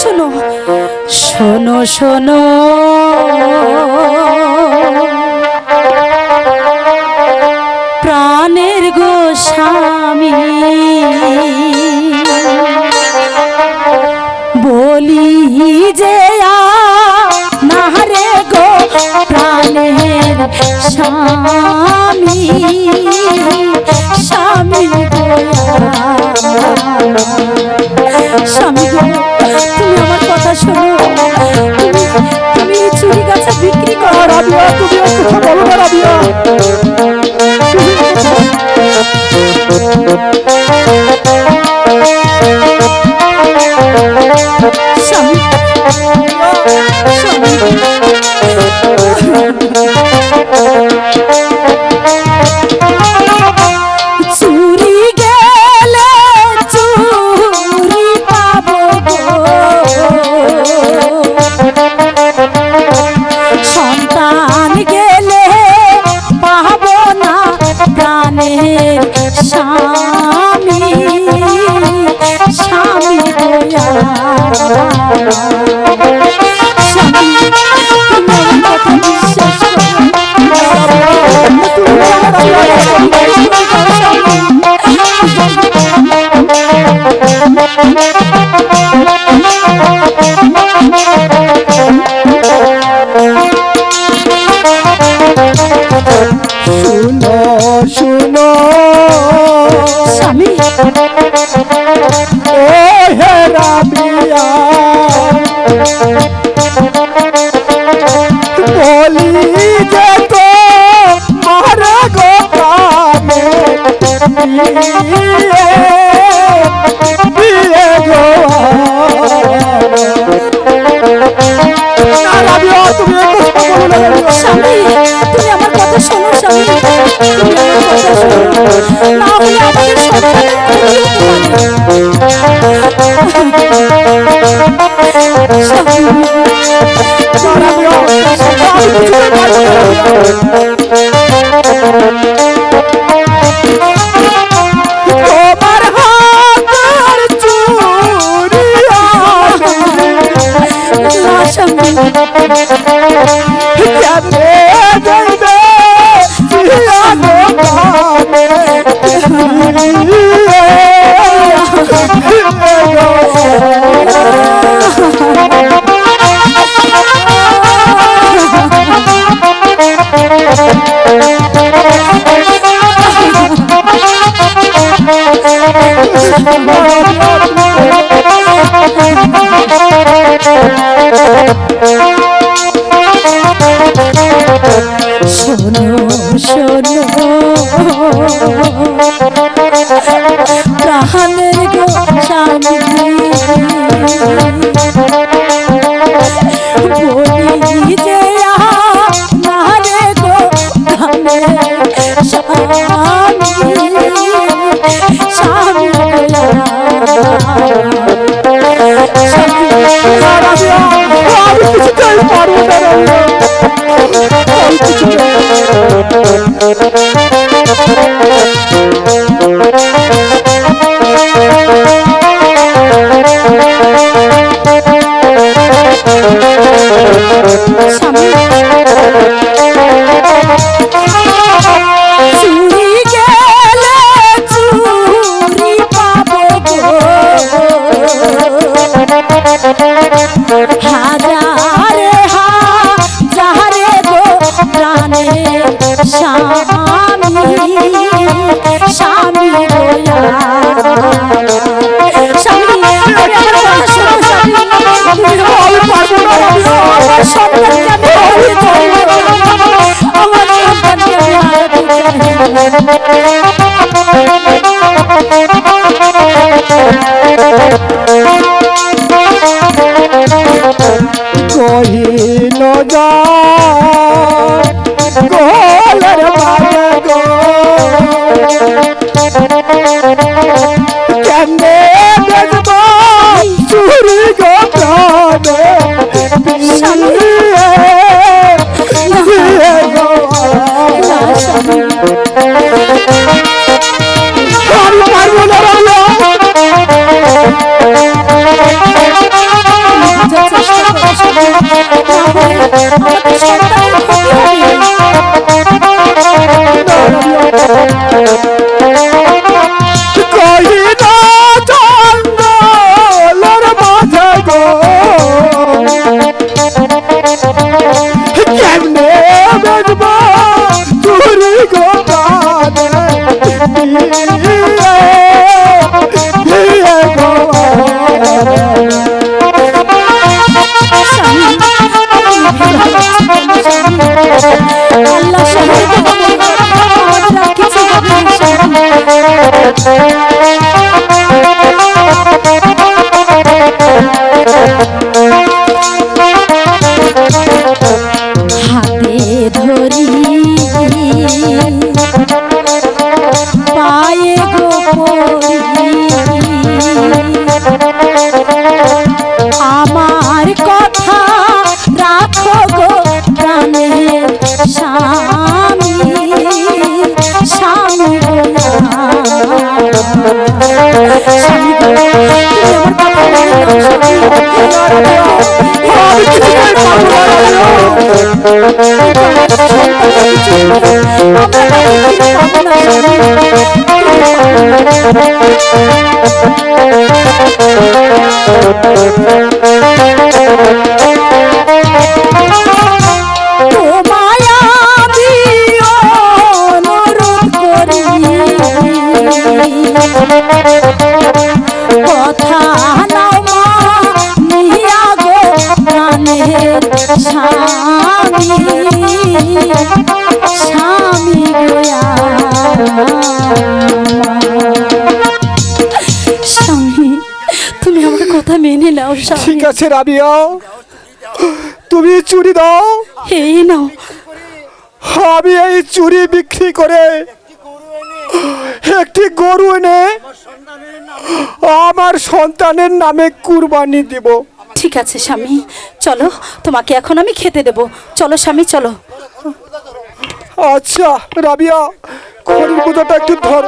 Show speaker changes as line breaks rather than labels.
শোনো শোনো শোনো। প্রাণের গোস্বামী বলি যে নাহারে গো প্রাণের স্বামী স্বামী স্বামী তুমি
আর কথা বলো না রাবিয়া
স্বামী স্বামী স্বামী
শুনো শুনো
স্বামী
ও হে রাবিয়া বলি যে তো মারে গো তুমি
আমার কথা শোনো স্বামী। তুমি
গো আমি কিছুতেই পারব না। আমি কিছুতেই আমি পারব না রাবিয়া।
আমার সন্তানকে আমি হারিয়ে আমার সন্তানকে আমি হারাতে
কহিল যা গোলের বাজে গো
Thank you. হাতে ধরি।
রাবিয়া।
তোমায় তুমি আমার কথা মেনে নাও
ঠিক আছে রাবিয়া। তুমি চুরি দাও।
এই নাও।
আমি এই চুরি বিক্রি করে একটি গরু এনে আমার সন্তানের নামে কুরবানি দিব।
ঠিক আছে, স্বামী। চলো, তোমাকে এখন আমি খেতে দেব। চলো, স্বামী, চলো।
আচ্ছা রাবিয়া, খড়ির পূজাটা একটু ধর।